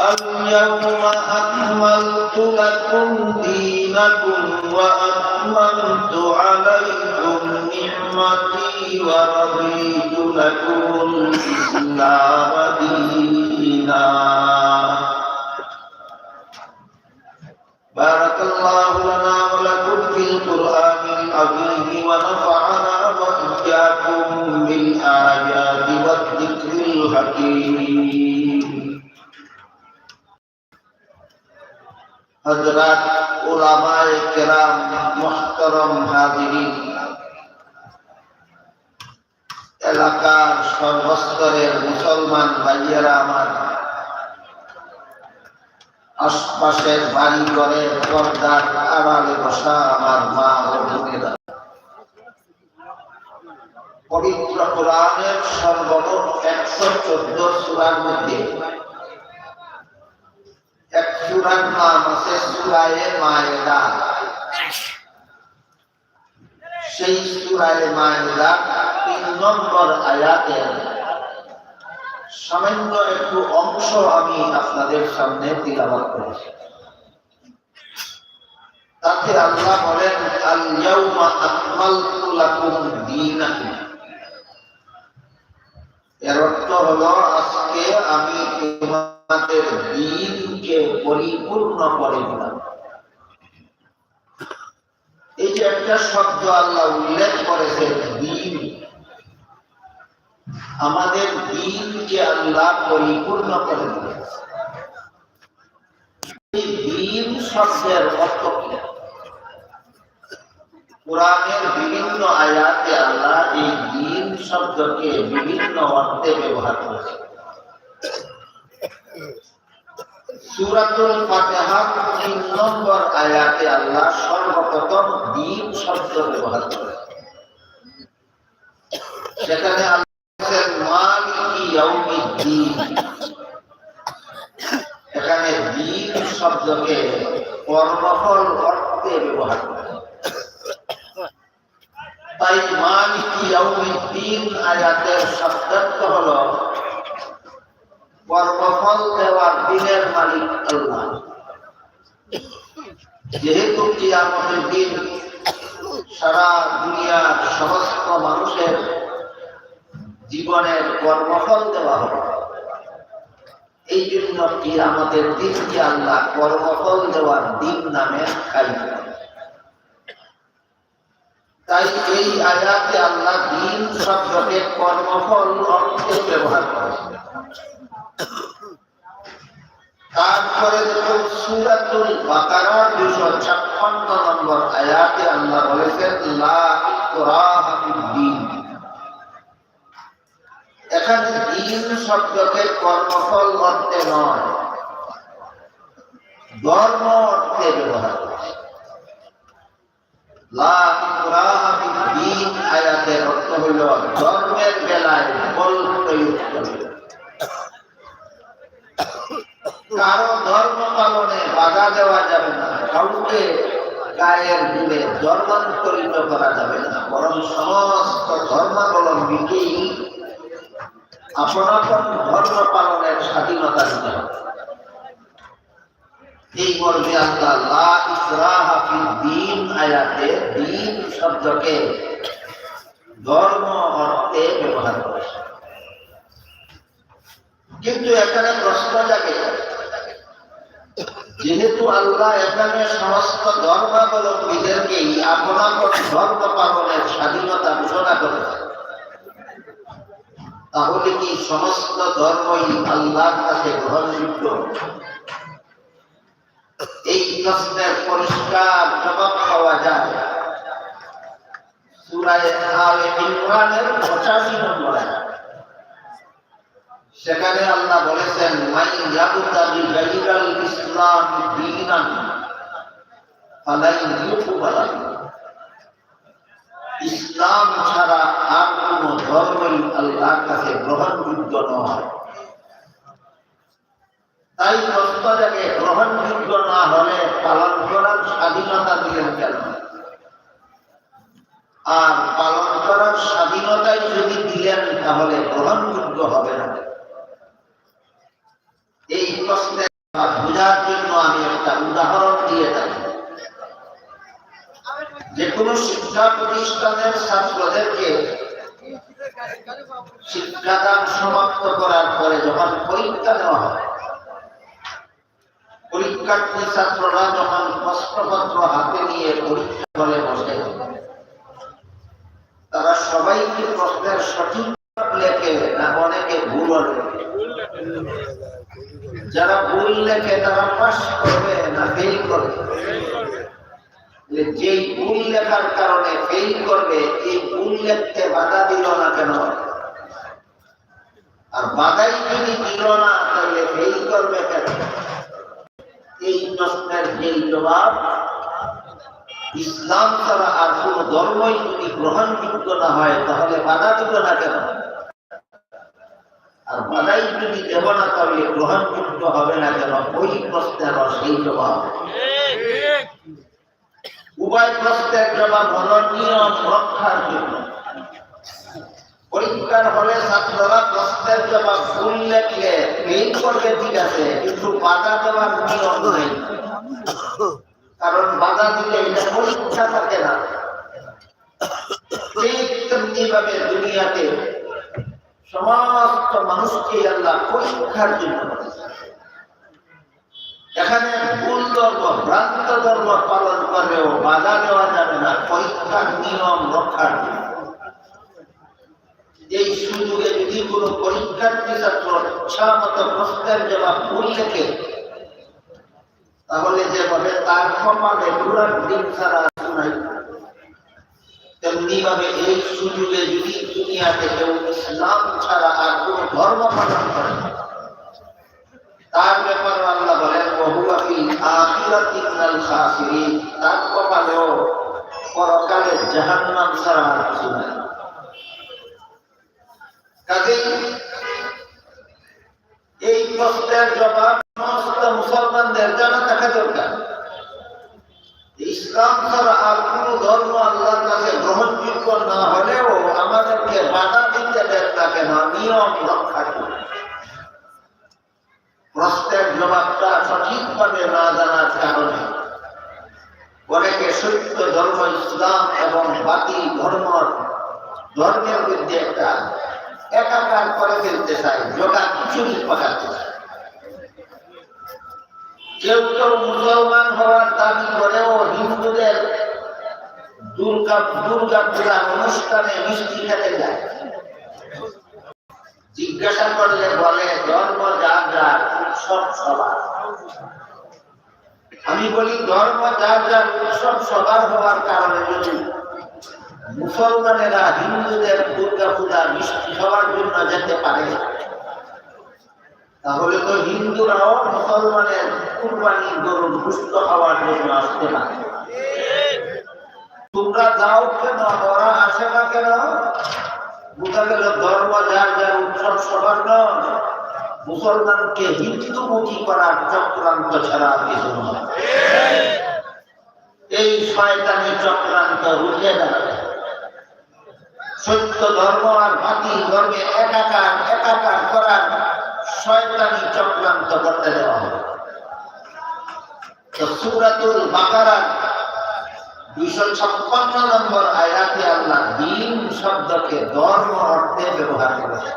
اليوم أكملت لكم دينكم وأتممت عليكم نعمتي ورضيت لكم الإسلام دينا হজরত ওলামায়ে কেরাম মোহতরম হাজিরিন। এলাকার সর্বস্তরের মুসলমান ভাইয়েরা আমার, আশপাশের বাড়ি ঘরে পর্দার আড়ালে বসা আমার মা ও বোনেরা। পবিত্র কোরআনের সর্বমোট একশো চোদ্দ সুরার মধ্যে সুরার নাম আছে সুরায়ে মায়েদা সেই মায়েদা তিন নম্বর আয়াতের সামান্য একটু অংশ আমি আপনাদের সামনে তিলাবাত করেছি তাতে আল্লাহ বলেন আল ইয়াউমা আকমালতু লাকুম এর অর্থ হলো, আজকে আমি তোমাদের দিনকে পরিপূর্ণ করে দিলাম এই যে একটা শব্দ আল্লাহ উল্লেখ করেছেন, দিন। আমাদের দিনকে আল্লাহ পরিপূর্ণ করে এই দিন শব্দের অর্থ কি? কোরআনের বিভিন্ন আয়াতে আল্লাহ এই দিন শব্দকে বিভিন্ন অর্থে ব্যবহার করেছে সুরাতুল ফাতিহা তিন নম্বর আয়াতে আল্লাহ সর্বপ্রথম দিন শব্দ ব্যবহার করেছে সেখানে এখানে দিন শব্দকে কর্মফল অর্থে ব্যবহার করেছে তাই মালিকি ইয়াউমিদ্দিন আয়াতের শব্দার্থ হলো কর্মফল দেওয়ার দিনের মালিক আল্লাহ। যেহেতু কিয়ামতের দিন সারা দুনিয়ার সমস্ত মানুষের জীবনের কর্মফল দেওয়া হবে, এই জন্য কি আমাদের দিনকে আল্লাহ কর্মফল দেওয়ার দিন নামে খাই তাই এই আয়াতে আল্লাহ দিন শব্দকে কর্মফল অর্থে ব্যবহার করেছেন তারপরে দেখুন সুরাতুল বাকারার দুশো ছাপ্পান্ন নম্বর আয়াতে আল্লাহ বলেছেন এখানে দিন শব্দকে কর্মফল অর্থে নয়, ধর্ম অর্থে ব্যবহার আয়াতের অর্থ হইল ধর্মের বেলায় বল প্রয়োগ কারও ধর্ম পালনে বাধা দেওয়া যাবে না। কাউকে গায়ের দিলে ধর্মান্তরিত করা যাবে না। বরং সমস্ত ধর্মাবলম্বীকেই আপন আপন ধর্ম পালনের স্বাধীনতা দিতে হবে। এই মর্মে আল্লাহ লা ইকরাহা ফিদ্দিন আয়াতে দিন শব্দকে ধর্ম অর্থে ব্যবহার করেছে। কিন্তু এখানে প্রশ্ন জাগে। যেহেতু আল্লাহ এখানে সমস্ত ধর্মাবলম্বীদেরকেই আপনার ধর্ম পালনের স্বাধীনতা ঘোষণা করেছে তাহলে কি সমস্ত ধর্মই আল্লাহর কাছে গ্রহণযোগ্য? এই প্রশ্নের পরিষ্কার জবাব পাওয়া যায়। সূরায়ে আলে ইমরানের 85 নম্বর। সেখানে আল্লাহ বলেছেন ইসলাম ছাড়া আর কোন ধর্মই আল্লাহর কাছে গ্রহণযোগ্য নয়। তাই প্রস্তাবে গ্রহণযোগ্য না হলে পালন করার স্বাধীনতা দিলেন কেন? আর পালন করার স্বাধীনতাই যদি দিলেন, তাহলে গ্রহণযোগ্য হবে না। এই প্রশ্নের বোঝার জন্য আমি একটা উদাহরণ দিয়ে থাকি। যে কোনো শিক্ষা প্রতিষ্ঠানের ছাত্রদেরকে শিক্ষাদান সমাপ্ত করার পরে যখন পরীক্ষা দেওয়া হয়, পরীক্ষার্থী ছাত্ররা যখন প্রশ্নপত্র হাতে নিয়ে পরীক্ষা হলে বসে, তারা সবাই কি প্রশ্নের সঠিক লেখে না অনেকে ভুল যারা ভুল লেখে তারা করবে না ফেল করবে? যেই ভুল লেখার কারণে ফেল করবে, এই ভুল লিখতে বাধা দিল না কেন? আর বাধাই যদি দিল না, তাহলে ফেল করবে কেন? এই প্রশ্নের যেই জবাব, ইসলাম ছাড়া আর কোন ধর্মই যদি গ্রহণযোগ্য না হয়, তাহলে বাধা দিল না কেন? আর বাধাই যদি দেব না তাহলে গ্রহণযোগ্য হবে না কেন, ওই প্রশ্নের সেই জবাব। উভয় প্রশ্নের জবাব হল নিয়ম রক্ষার জন্য। পরীক্ষার হলে ছাত্ররা প্রশ্নের জবাব ভুল লেখলে ফেল করবে ঠিক আছে, কিন্তু বাধা দেওয়ার নিয়ম নেই। কারণ বাধা দিলে এটা পরীক্ষা থাকে না। ঠিক তেমনি ভাবে দুনিয়াতে সমস্ত মানুষকে আল্লাহ পরীক্ষার জন্য এখানে ভুল ধর্ম, ভ্রান্ত ধর্ম পালন করেও বাধা দেওয়া যাবে না, পরীক্ষার নিয়ম রক্ষার এই সুযোগে যদি কোনো পরীক্ষার্থী ছাত্র ইচ্ছা মতো প্রশ্নের জবাব ভুল লেখে, তাহলে যেভাবে তার কপালে পুরার দিন ছাড়া শুনাই তেমনি এই সুযোগে যদি দুনিয়াতে কেউ ইসলাম ছাড়া আর ধর্ম পালন করে তার ব্যাপারে আল্লাহ বলেন আখিরাতি তার কপালেও পরকালে জাহান্নাম ছাড়া আর কিছু নাই। কাজেই এই প্রশ্নের জবাব সমস্ত মুসলমানদের জানা থাকা দরকার। ইসলাম ছাড়া আর কোন ধর্ম আল্লাহর কাছে গ্রহণযোগ্য না হলেও আমাদেরকে বাধা দিতে দেন না কেন নিয়ম রক্ষা করে। প্রশ্নের জবাবটা সঠিকভাবে না জানার কারণে অনেকে সত্য ধর্ম ইসলাম এবং বাকি ধর্ম ধর্মের মধ্যে একটা একাকার করে ফেলতে চায় যোগা খিচুড়ি পাকাতে চায়। কেউ কেউ মুসলমান হওয়ার দাবি করেও হিন্দুদের দুর্গা দুর্গা পূজা অনুষ্ঠানে মিষ্টি খেতে যায়। জিজ্ঞাসা করলে বলে, ধর্ম যার যার উৎসব সবার আমি বলি, ধর্ম যার যার উৎসব সবার হওয়ার কারণে যদি মুসলমানেরা হিন্দুদের দুর্গা পূজা মিষ্টি খাওয়ার জন্য যেতে পারে তাহলে তো হিন্দুরাও মুসলমানের কুরবানি গরুর সুস্থ খাওয়ার জন্য আসতে পারে। তোমরা যাও কেন? ওরা আসে না কেন? বোঝা গেল ধর্ম যার যার উৎসব সবার নয়। মুসলমানকে হিন্দুমুখী করার চক্রান্ত ছাড়া কিছু নয়। এই শয়তানি চক্রান্ত রুখে দাঁড়াবে সত্য ধর্ম আর বাকি ধর্মে একাকার একাকার করার শয়তানি চক্রান্ত করতে দেওয়া হবে। তো সুরাতুল বাকারার দুইশো ছাপ্পান্ন নম্বর আয়াতে আল্লাহ দিন শব্দকে ধর্ম অর্থে ব্যবহার করেছে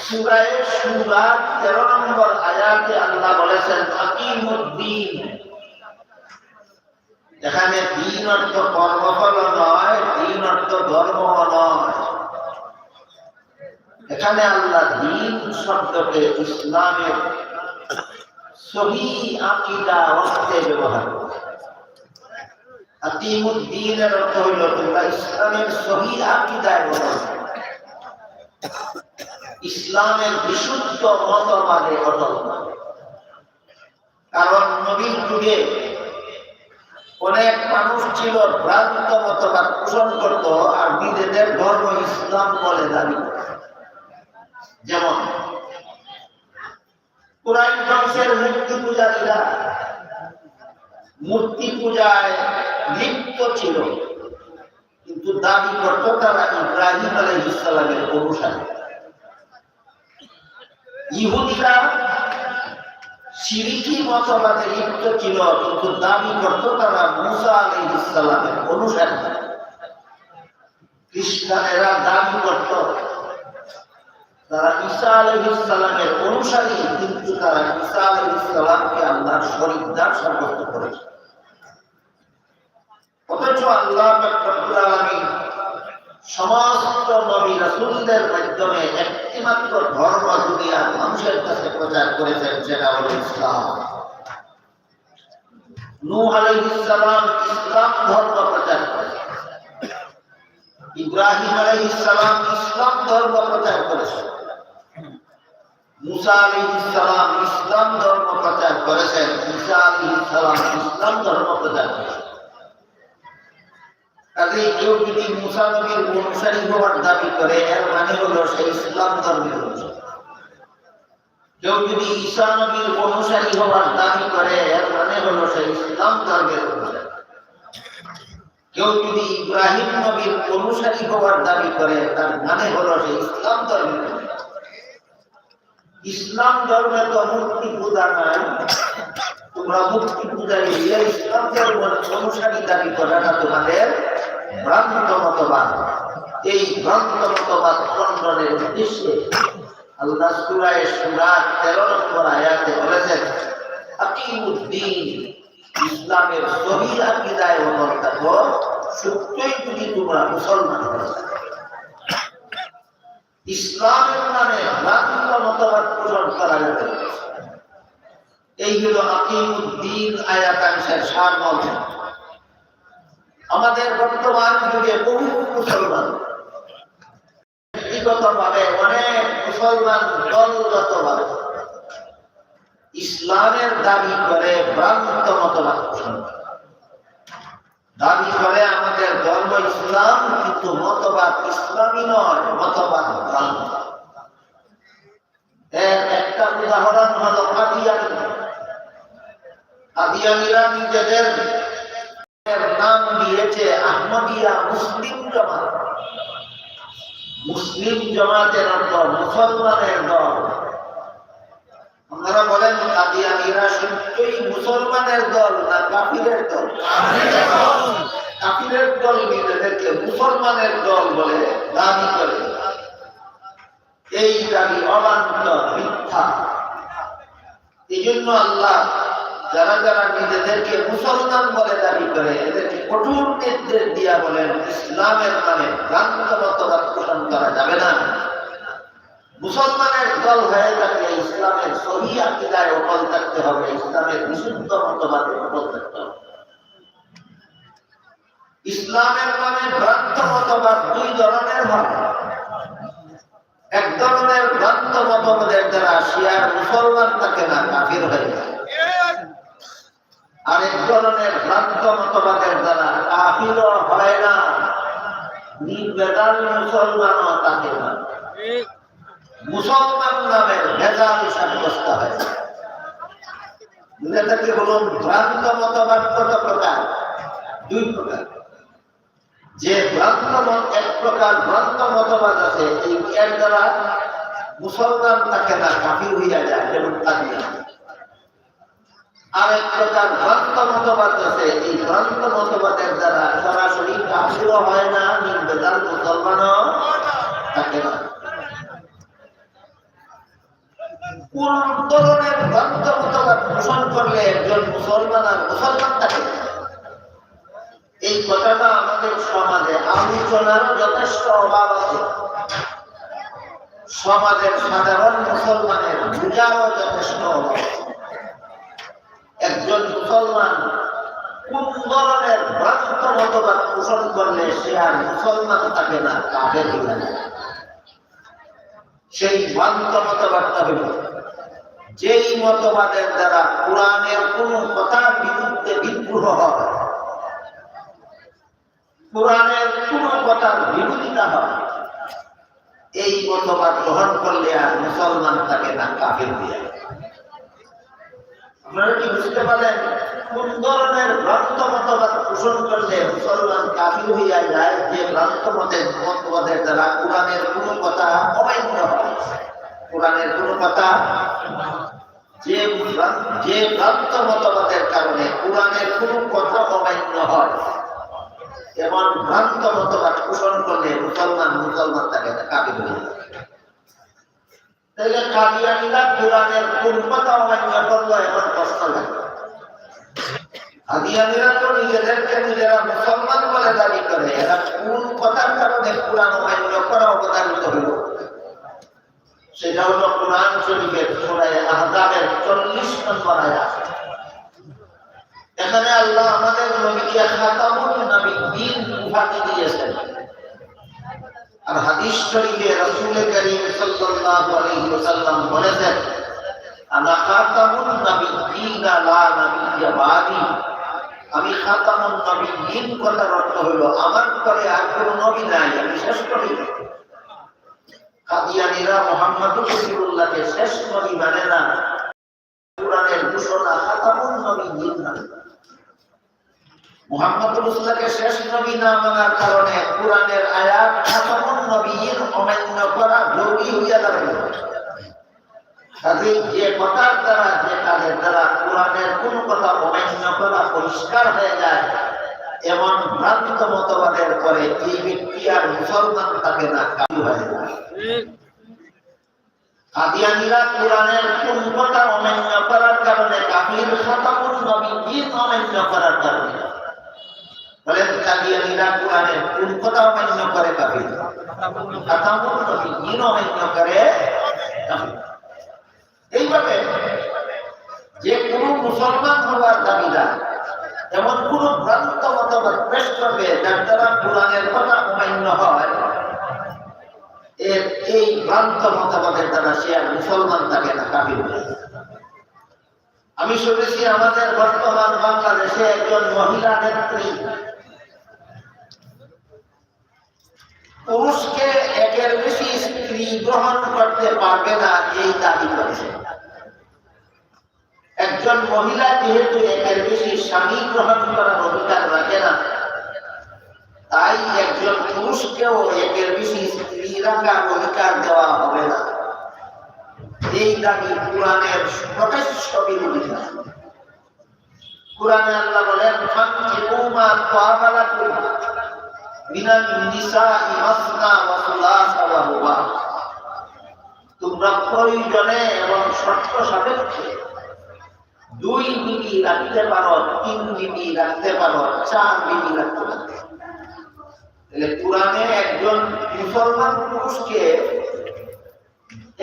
সুরায় সুরার তেরো নম্বর আয়াতে আল্লাহ বলেছেন হাকিমুদ্দিন এখানে দিন অর্থ কর্মফল নয় দিন অর্থ ধর্ম নয়। এখানে আল্লাহ দিন শব্দকে ইসলামের সহি আকিদা অর্থে ব্যবহার আতিমুদ্দিনের অর্থ হইল তোমরা ইসলামের সহি ইসলামের বিশুদ্ধ মতবাদে অটল কারণ নবীন যুগে অনেক মানুষ ছিল ভ্রান্ত মতবাদ পোষণ করত আর নিজেদের ধর্ম ইসলাম বলে দাবি করত। যেমন কোরআন বংশের মূর্তি পূজারীরা মূর্তি পূজায় লিপ্ত ছিল, কিন্তু দাবি করত তারা ইব্রাহিম আলাই ইসলামের অনুসারী ইহুদিরা সিরিকি মতবাদে লিপ্ত ছিল, কিন্তু দাবি করত তারা মুসা আলী ইসলামের অনুসারী। খ্রিস্টানেরা দাবি করত তারা ঈসা আলী ইসলামের অনুসারী, কিন্তু তারা ঈসা আলী ইসলামকে আল্লাহর শরীরদার সাব্যস্ত করেছে। অথচ আল্লাহ সমস্ত নবী রাসূলদের মাধ্যমে একটিমাত্র ধর্ম দুনিয়ার মানুষের কাছে প্রচার করেছেন, যেটা হলো ইসলাম। নূহ আলাইহিস সালাম ইসলাম ধর্ম প্রচার করেছেন ইব্রাহিম আলাইহিস সালাম ইসলাম ধর্ম প্রচার করেছেন মুসা ইসলাম ধর্ম প্রচার করেছেন। ঈসা আলাইহিস সালাম ইসলাম ধর্ম প্রচার করেছেন। কেউ যদি মুসা অনুসারী হওয়ার দাবি করে, এর মানে হলো সে ইসলাম ধর্মের কেউ যদি ঈসা নবীর অনুসারী হওয়ার দাবি করে, এর মানে হলো সে ইসলাম ধর্মের অনুসারী। কেউ যদি ইব্রাহিম নবীর অনুসারী হওয়ার দাবি করে, তার মানে হলো সে ইসলাম ধর্মের অনুসারী। ইসলাম ধর্মে তো মূর্তি পূজা নাই। তোমরা মূর্তি পূজারী হইয়া ইসলাম ধর্মের অনুসারী দাবি করাটা তোমাদের ভ্রান্ত মতবাদ। এই ভ্রান্ত মতবাদ খণ্ডনের উদ্দেশ্যে আল্লাহ সুরায় সুরা তেরো নম্বর আয়াতে বলেছেন, আকিমুদ্দিন, ইসলামের সহি আকিদায় থাকো, সত্যই যদি তোমরা মুসলমান হয়ে ইসলামের নামে মতবাদ পোষণ করা না। এই আকিমুদ্দিন আমাদের বর্তমান যুগে বহু মুসলমান। ব্যক্তিগতভাবে অনেক মুসলমান দলগতভাবে ইসলামের দাবি করে ভ্রান্ত মতবাদ দাবি করে কিন্তু মতবাদ ইসলামী নয়, মতবাদ এর একটা উদাহরণ হলো কাদিয়ানি কাদিয়ানিরা নিজেদের নাম দিয়েছে আহমদিয়া মুসলিম জামাত। মুসলিম জামাতের অর্থ মুসলমানের দল। আপনারা বলেন কাদিয়ানিরা সত্যই মুসলমানের দল না কাফিরের দল? কাফিরের দল নিজেদেরকে মুসলমানের দল বলে দাবি করে। এই দাবি অবান্ত মিথ্যা? এই জন্য আল্লাহ যারা যারা নিজেদেরকে মুসলমান বলে দাবি করে, এদেরকে কঠোর নির্দেশ দিয়া বলেন, ইসলামের নামে ভ্রান্ত মতবাদ পোষণ করা যাবে না। মুসলমানের দল হয়ে থাকলে ইসলামের সহি আকিদায় অটল থাকতে হবে, ইসলামের বিশুদ্ধ মতবাদে অটল থাকতে হবে। ইসলামের নামে ভ্রান্ত মতবাদ দুই ধরনের হয়। এক ধরনের ভ্রান্ত মতবাদের দ্বারা শিয়ার মুসলমান থাকে না কাফির হয়ে যায়। আরেক ধরনের ভ্রান্ত মতবাদের দ্বারা কাফিরও হয় না, নির্বেদাল মুসলমানও থাকে না। মুসলমান নামের ভেজাল সাব্যস্ত হয়। এটাকে বলুন, ভ্রান্ত মতবাদ কত প্রকার? দুই প্রকার। যে এক প্রকার ভ্রান্ত মতবাদ আছে, এই এর দ্বারা মুসলমান থাকে না কাফির হইয়া যায়, যেমন কাদিয়া আর এক প্রকার ভ্রান্ত মতবাদ আছে, এই ভ্রান্ত মতবাদের দ্বারা সরাসরি কাফিরও হয় না নির্বেদাল মুসলমানও থাকে না। কোন ধরনের ভ্রান্ত মতবাদ পোষণ করলে একজন মুসলমান আর মুসলমান থাকে? এই কথাটা আমাদের সমাজে আলোচনারও যথেষ্ট অভাব আছে। সমাজের সাধারণ মুসলমানের বুঝারও যথেষ্ট অভাব একজন মুসলমান কোন ধরনের ভ্রান্ত মতবাদ পোষণ করলে সে আর মুসলমান থাকে না সেই ভ্রান্ত মতবাদটা হল, যেই মতবাদের দ্বারা কোরআনের কোন কথার বিরুদ্ধে বিদ্রোহ হয় কোরআনের কোন কথার বিরোধিতা হয়। এই মতবাদ গ্রহণ করলে আর মুসলমান থাকে না কাফের হয়ে আপনারা কি বুঝতে পারেন কোন ধরনের ভ্রান্ত মতবাদ পোষণ করলে মুসলমান কাফির হইয়া যায়? যে ভ্রান্ত মতের মতবাদের দ্বারা কোরআনের কোন কথা অমান্য হয়। কোরআনের কোনো কথা যে যে ভ্রান্ত মতবাদের কারণে কোরআনের কোনো কথা অমান্য হয়। এমন ভ্রান্ত মতবাদ পোষণ করলে মুসলমান মুসলমান তাকে কাকে বলে তাহলে কাদিয়ানিরা কোরআনের কোন কথা অমান্য করল এমন প্রশ্ন কাদিয়ানিরা তো নিজেদেরকে নিজেরা মুসলমান বলে দাবি করে, এরা কোন কথার কারণে কোরআন অমান্য করা সেটা হলো কোরআন শরীফের 40 নম্বর আয়াত। এখানে আল্লাহ আমাদের নবীকে খাতামুন নবীয়্যিন উপাধি দিয়েছেন। আর হাদিস শরীফে রাসূল করিম সাল্লাল্লাহু আলাইহি ওয়াসাল্লাম বলেছেন, আনা খাতামুন নবীয়্যিন লা নবিয়্য বাদি। আমি খাতামুন নবীয়্যিন কথার অর্থ হলো, আমার পরে আর কোনো নবী নাই, আমি শেষ নবী। কাদিয়ানিরা মোহাম্মদ রসুল্লাহকে শেষ নবী মানে না। কোরআনের ঘোষণা খাতামুন নবীয়্যিন না মোহাম্মদ রসুল্লাহকে শেষ নবী না মানার কারণে কোরআনের আয়াত খাতামুন নবীয়্যিন অমান্য করা জরুরি হইয়া দাঁড়াইল। কাজেই যে কথার দ্বারা, যে কাজের দ্বারা কোরআনের কোন কথা অমান্য করা পরিষ্কার হয়ে যায়, এমন ভ্রান্ত মতবাদের পরে এই ব্যক্তি আর মুসলমান থাকে না কাবু হয়ে যায়। কাদিয়ানিরা কোরআনের কোন কথা অমান্য করার কারণে কাফির খাতামুন নবীয়্যিন অমান্য করার কারণে বলেন কাদিয়ানিরা কাফির। যে কোন মুসলমান হওয়ার দাবিদার, এমন কোন ভ্রান্ত মতবাদ পেশ করবে যার দ্বারা কোরআনের কথা অমান্য হয়, এর এই ভ্রান্ত মতবাদের দ্বারা সে আর মুসলমান থাকে না কাবিল আমি শুনেছি আমাদের বর্তমান বাংলাদেশে একজন মহিলা নেত্রী পুরুষকে একের বেশি স্ত্রী গ্রহণ করতে পারবে না, এই দাবি করেছে। একজন মহিলা যেহেতু একের বেশি স্বামী গ্রহণ করার অধিকার রাখে না, তাই একজন পুরুষকেও একের বেশি স্ত্রী রাখার অধিকার দেওয়া হবে না। এই দাবি কোরআনের প্রকাশ্য বিরোধিতা কোরআনে আল্লাহ বলেন সাপেক্ষে দুই বিবি পারো, তিন বিবি রাখতে পারো, চার বিবি রাখতে পারো। তাহলে একজন মুসলমান পুরুষকে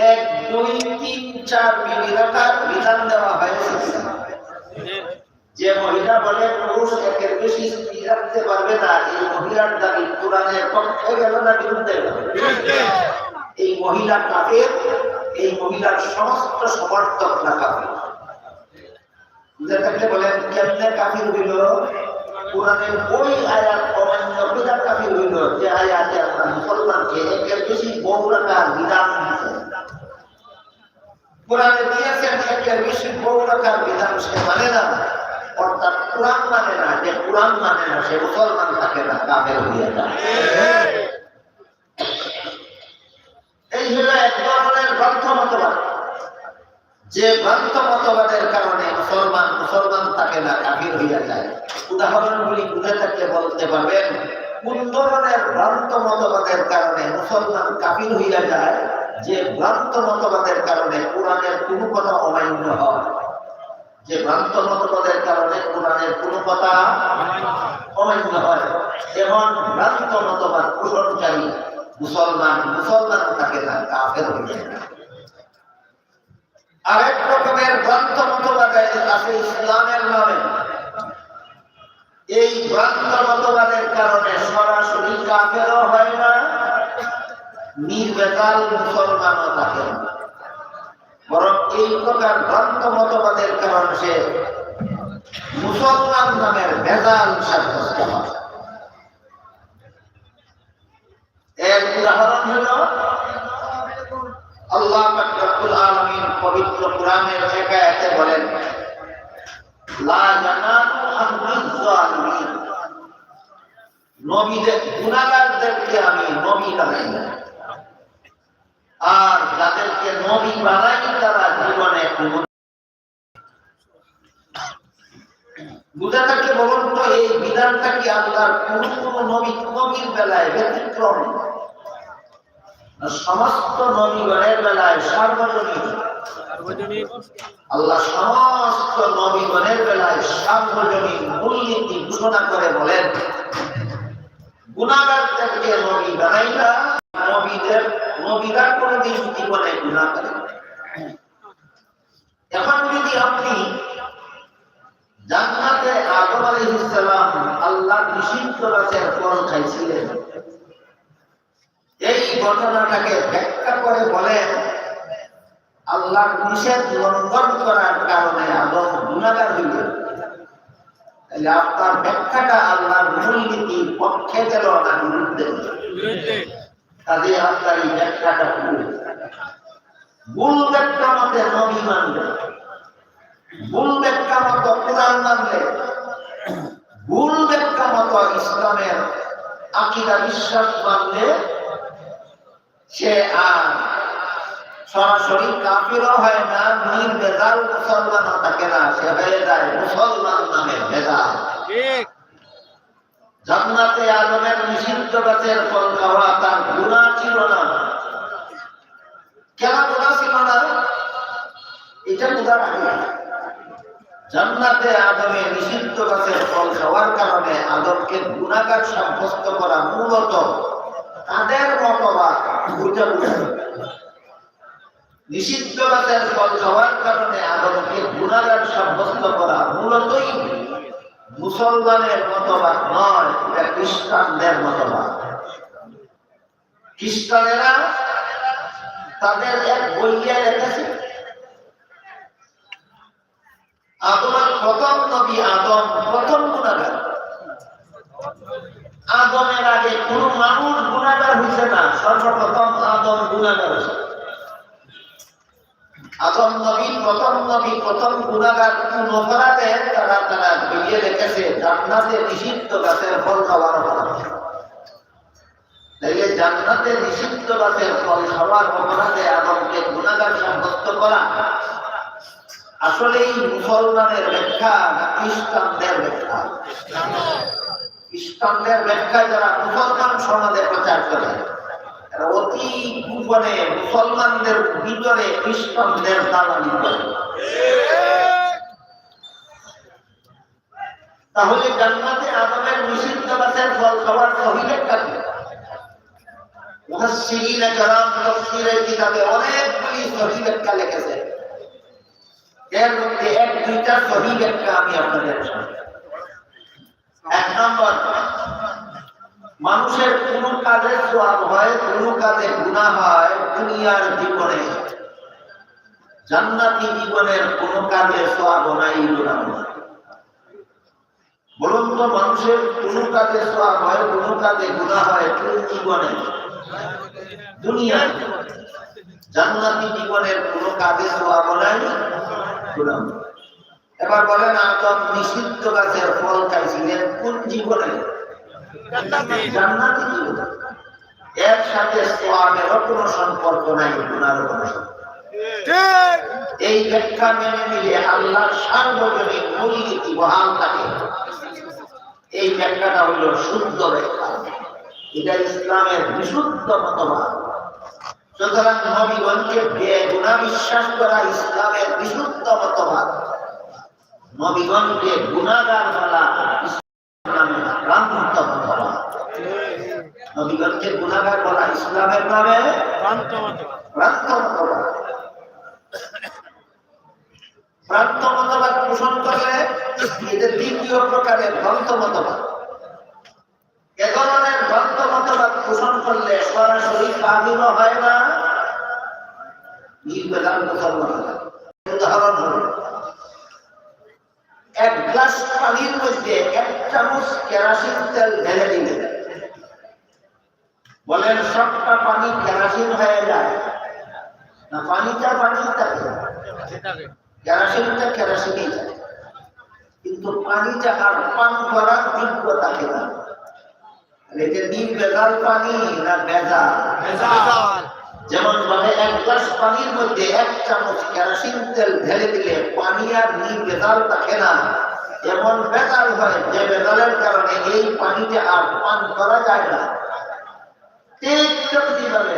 এক, দুই, তিন, চার বিবি রাখার বিধান দেওয়া হয়েছে। যে মহিলা বলে, পুরুষ একের বেশি রাখতে পারবে না এই মহিলার দাবি কোরআনের পক্ষে গেল না বিরুদ্ধে এই মহিলা কাফের এই মহিলার সমস্ত সমর্থক না কাফের? বলেন, কেমনে হইল? কোরআনের ওই আয়াত অমান্য বিধা কাফির হইল। যে আয়াতে আপনার মুসলমানকে একের বেশি বউ বিধান কোরআনে দিয়েছেন, একের বেশি বিধান সে মানে না। অর্থাৎ কোরআন মানে না, যে কোরআন মানে না, সে মুসলমান থাকে না, কাফের হইয়া যায়। এই হলো এক ধরনের গ্রন্থ মতবাদ যে ভ্রান্ত মতবাদের কারণে মুসলমান মুসলমান থাকে না, কাফির হইয়া যায়। উদাহরণগুলি বুঝে থাকলে বলতে পারবেন, কোন ধরনের ভ্রান্ত মতবাদের কারণে মুসলমান কাফির হইয়া যায়? যে ভ্রান্ত মতবাদের কারণে কোরআনের কোনো কথা অমান্য হয়। যে ভ্রান্ত মতবাদের কারণে কোরআনের কোনো কথা অমান্য হয়। এমন ভ্রান্ত মতবাদ পোষণকারী মুসলমান মুসলমান থাকে না, কাফের হইয়া যায়। আরেক রকমের গ্রন্থ মতবাদ আছে ইসলামের নামে। এই গ্রন্থ মতবাদের কারণে সরাসরি কাফেরও হয় না, নির্বেতাল মুসলমানও থাকে না। বরং এই প্রকার গ্রন্থ মতবাদের কারণে সে মুসলমান নামের ভেজাল সাব্যস্ত হয় এর উদাহরণ হলো আল্লাহ পাক রব্বুল আলামিন পবিত্র কোরআনের এক আয়াতে বলেন লা জানাতু আমরিজ জালিমিন নবীদের গুনাহগারদেরকে আমি নবী বানাই না আর যাদেরকে নবী বানাই তারা জীবনে কোনো বুঝাটাকে বলুন তো এই বিধানটা কি আল্লাহর কোন কোন নবী নবীর বেলায় ব্যতিক্রম না সমস্ত নবীগণের বেলায় সার্বজনীন সার্বজনীন আল্লাহ সমস্ত নবীগণের বেলায় সার্বজনীন মূলনীতি ঘোষণা করে বলেন গুণাগারদেরকে নবী বানাইলা নবীদের নবীরা কোনদিন জীবনে গুণা করে না। এখন যদি আপনি জান্নাতে আদম আলাইহিস সালাম আল্লাহ নিষিদ্ধ ফল খাইছিলেন এই ঘটনাটাকে ব্যাখ্যা করে বলেন আল্লাহর নিষেধ লঙ্ঘন করার কারণে আদম গুণাগার হইলেন। তাহলে আপনার ব্যাখ্যাটা আল্লাহর মূলনীতির পক্ষে গেল না? বিরুদ্ধে কাজে আপনার এই ব্যাখ্যাটা ভুল। ভুল ব্যাখ্যা মতে নবী মানবে। ভুল ব্যাখ্যা মতো কোরআন মানলে ভুল ব্যাখ্যা মতো ইসলামের আকিদা বিশ্বাস মানলে সে আর সরাসরি কাফিরও হয় না নির বেজাল মুসলমানও থাকে না সে হয়ে যায় মুসলমান নামে বেজাল জান্নাতে আদমের নিষিদ্ধ গাছের ফল খাওয়া তার গুণা ছিল না কেন গুণা ছিল না এটা বোঝা রাখবে জান্নাতে আদমে নিষিদ্ধ গাছের ফল খাওয়ার কারণে আদমকে গুণাগার সাব্যস্ত করা মূলত তাদের মতবাদ নিষিদ্ধ গাছের ফল খাওয়ার কারণে আদমকে গুণাগার সাব্যস্ত করা মূলতই মুসলমানের মতবাদ নয়, এটা খ্রিস্টানদের মতবাদ। খ্রিস্টানেরা তাদের এক বইয়ে রেখেছে আদমের প্রথম নবী আদম, প্রথম গুণাগার। আদমের আগে কোন মানুষ গুণাগার হয়েছে না, সর্বপ্রথম আদম গুণাগার হয়েছে আদম নবী, প্রথম নবী, প্রথম গুণাগার কোন অপরাধে তারা তারা বিয়ে রেখেছে, জান্নাতে নিষিদ্ধ গাছের ফল খাওয়ার অপরাধে। জান্নাতে নিষিদ্ধ গাছের ফল খাওয়ার অপরাধে আদমকে গুণাগার সাব্যস্ত করা আসলে এই মুসলমানের ব্যাখ্যা খ্রিস্টানদের ব্যাখ্যা? খ্রিস্টানদের ব্যাখ্যায় যারা মুসলমান সমাজে প্রচার করে অতি গোপনে মুসলমানদের ভিতরে খ্রিস্টানদের দালালি করে। তাহলে জান্নাতে আদমের নিষিদ্ধ গাছের ফল খাওয়ার সহি ব্যাখ্যা কি? মুহাসসিরিনে কারাম তাফসীরের কিতাবে অনেকগুলি সহি ব্যাখ্যা লিখেছে। এর মধ্যে এক, দুইটা সহি ব্যাখ্যা আমি আপনাদের এক নম্বর, মানুষের কোন কাজে সোয়াব হয়, কোন কাজে গুণা হয় দুনিয়ার জীবনে। জান্নাতি জীবনের কোন কাজে সোয়াব নাই গুণা বলুন তো, মানুষের কোন কাজে সোয়াব হয়, কোন কাজে গুণা হয় কোন জীবনে? দুনিয়ার জান্নাতি জীবনের কোন কাজে সোয়াব নাই। এবার বলেন নিষিদ্ধ গাছের ফল খাইছিলেন কোন জীবনে? এর সাথে সম্পর্ক নাই এই ব্যাখ্যা মেনে নিলে সার্বজনীন মূলনীতি বহাল থাকে। এই ব্যাখ্যাটা হলো শুদ্ধ ব্যাখ্যা। এটা ইসলামের বিশুদ্ধ মতবাদ। সুতরাং নবীগণকে বেগুনা বিশ্বাস করা ইসলামের বিশুদ্ধ মতবাদ। নবীগণকে গুণাগার বলা ইসলামের ভ্রান্ত মতবাদ। নবীগণকে গুণাগার বলা ইসলামের নামে ভ্রান্ত মতবাদ। ভ্রান্ত মতবাদ পোষণ করলে এদের দ্বিতীয় প্রকারের ভ্রান্ত মতবাদ এ ধরনের ভ্রান্ত মতবাদ পোষণ করলে কাবিল হয় না। উদাহরণ হল এক গ্লাস পানির মধ্যে এক চামচ কেরাসিন তেল ঢেলে দিলেন বলেন, সবটা পানি কেরাসিন হয়ে যায়। না, পানিটা পানি থাকে কেরাসিনটা কেরাসিনই। থাকে কিন্তু পানিটা আর পান করার যোগ্য থাকে না? পানি না বেজাল। যেমন ভাবে এক গ্লাস পানির মধ্যে এক চামচ কেরোসিন তেল ঢেলে দিলে পানি আর নির্বেদাল থাকে না। এমন বেতাল হয় যে বেতালের কারণে এই পানিতে আর পান করা যায় না। ঠিক তেমনিভাবে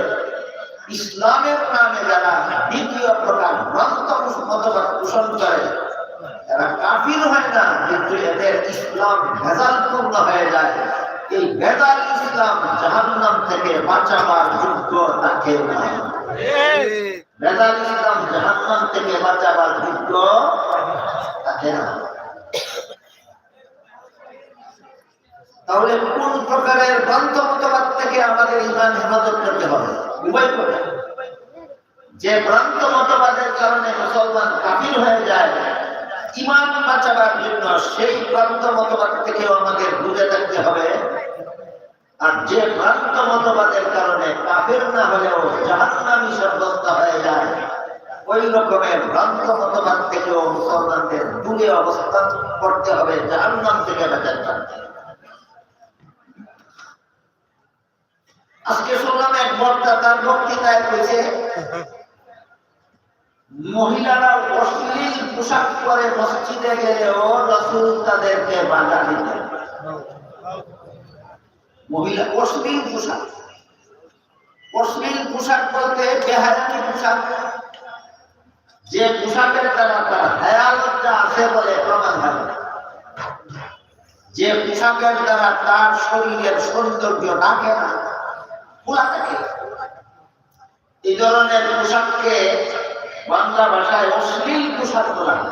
ইসলামের নামে যারা দ্বিতীয় প্রকার গ্রন্থ মতবাদ পোষণ করে এরা কাফির হয় না কিন্তু এদের ইসলাম ভেজালপূর্ণ হয়ে যায়। এই ভেজাল ইসলাম জাহান্নাম থেকে বাঁচাবার যোগ্য থাকে না। ইসলাম জাহান্নাম থেকে বাঁচাবার যোগ্য থাকে না। তাহলে কোন প্রকারের গ্রন্থ মতবাদ থেকে আমাদের ইমান হেফাজত করতে হবে? উভয় প্রকার যে গ্রন্থ মতবাদের কারণে মুসলমান কাফির হয়ে যায় ইমান বাঁচাবার জন্য সেই গ্রন্থ মতবাদ থেকেও আমাদের দূরে থাকতে হবে। আর যে ভ্রান্ত মতবাদের কারণে কাফের না হলেও জাহান্নামী সাব্যস্ত হয়ে যায়, ওই রকমের ভ্রান্ত মতবাদ থেকেও মুসলমানদের দূরে অবস্থান করতে হবে, জাহান্নাম থেকে জন্য আজকে শুনলাম এক বক্তা তার বক্তৃতায় করেছে মহিলারা অশ্লীল পোশাক পরে মসজিদে গেলেও রসুল তাদেরকে বাধা দিতেন। মহিলা, অশ্লীল পোশাক। অশ্লীল পোশাক বলতে বেহায়ানি পোশাক। যে পোশাকের দ্বারা তার হায়ালতা আছে বলে প্রমাণ হয়। যে পোশাকের দ্বারা তার শরীরের সৌন্দর্য রাখে না। খোলা থাকে এই ধরনের পোশাককে বাংলা ভাষায় অশ্লীল পোশাক হয়।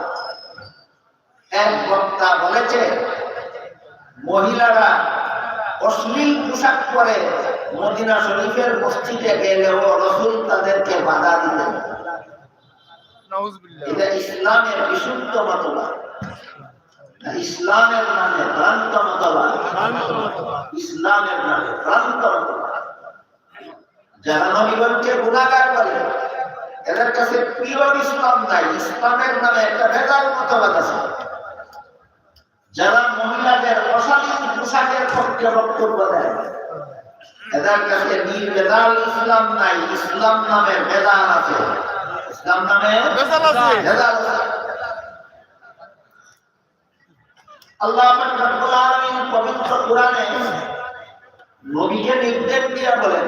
এক বক্তা বলেছে মহিলারা অশ্লীল পোশাক পরে মদিনা শরীফের মসজিদে গেলেও রসুল তাদেরকে বাধা দিলেন এটা ইসলামের বিশুদ্ধ মতবাদ। ইসলামের নামে ভ্রান্ত মতবাদ। ইসলামের নামে ভ্রান্ত মতবাদ। যারা নবীগণকে গুণাগার করে এদের কাছে পিওর ইসলাম নাই। ইসলামের নামে একটা ভেদাল মতবাদ আছে। যারা মহিলাদের অশালীন পোশাকের পক্ষে বক্তব্য দেয় এদের কাছে নির্বেদাল ইসলাম নাই। ইসলাম নামে বেদাল আছে। ইসলাম নামে। আল্লাহ পবিত্র কোরআনে নবীকে নির্দেশ দিয়া বলেন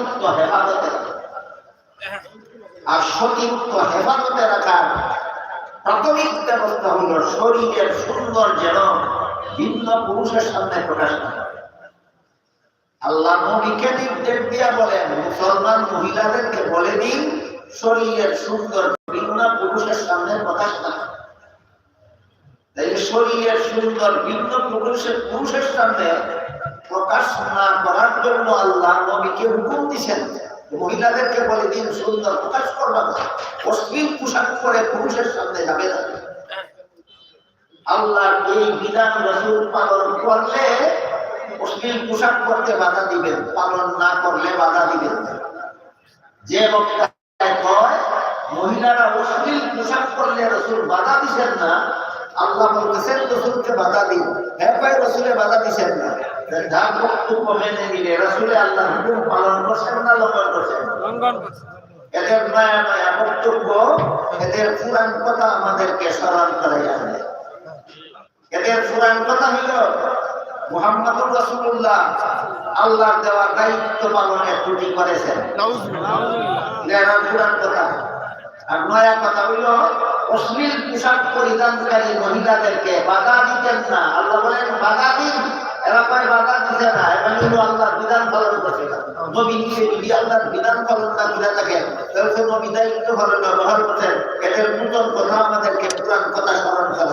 হেফাজতে আর হেফাজতে রাখার প্রাথমিক ব্যবস্থা শরীরের সুন্দর যেন ভিন্ন পুরুষের সামনে প্রকাশ আল্লাহ নবীকে নির্দেশ দিয়া বলেন, মুসলমান মহিলাদেরকে বলে দিন, শরীরের সুন্দর ভিন্ন পুরুষের সামনে প্রকাশ করে। তাই শরীরের সুন্দর ভিন্ন পুরুষের পুরুষের সামনে প্রকাশ না করার জন্য আল্লাহ নবীকে হুকুম দিছেন। মহিলাদেরকে বলে, দিন সুন্দর প্রকাশ করবা না। অশ্লীল পোশাক পরে পুরুষের সামনে যাবে না। আল্লাহর এই বিধান রসুল পালন করলে অশ্লীল পোশাক পরতে বাধা দিবেন, পালন না করলে বাধা দিবেন যে বক্তা মহিলারা অশ্লীল পোশাক করলে রসুল বাধা দিছেন না আল্লাহ বলতেছেন রসুলকে বাধা দিন হ্যাঁ ভাই রসুলে বাধা দিছেন না। যার বক্তব্য মেনে নিলে রসুলে আল্লাহ হুকুম পালন করছেন না লঙ্ঘন করছেন? এদের নয়া নয়া বক্তব্য এদের পুরাণ কথা আমাদেরকে স্মরণ করে যাবে এদের পুরাণ কথা হইল মোহাম্মদুর রসুল্লাহ আল্লাহর দেওয়া দায়িত্ব পালনে ত্রুটি করেছেন। কথা। আর নয়া কথা হইল অশ্লীল পোশাক পরিধানকারী মহিলাদেরকে বাধা দিতেন না। আল্লাহ বলেন, বাধা দিন এরা কয় বাধা দিতে না। এরা হইল আল্লাহর বিধান পালন করছে নবী নিজে যদি আল্লাহর বিধান পালন না করে থাকে, তাহলে নবী দায়িত্ব ভালো ব্যবহার করছেন এদের নূতন কথা আমাদেরকে পুরান কথা স্মরণ করে।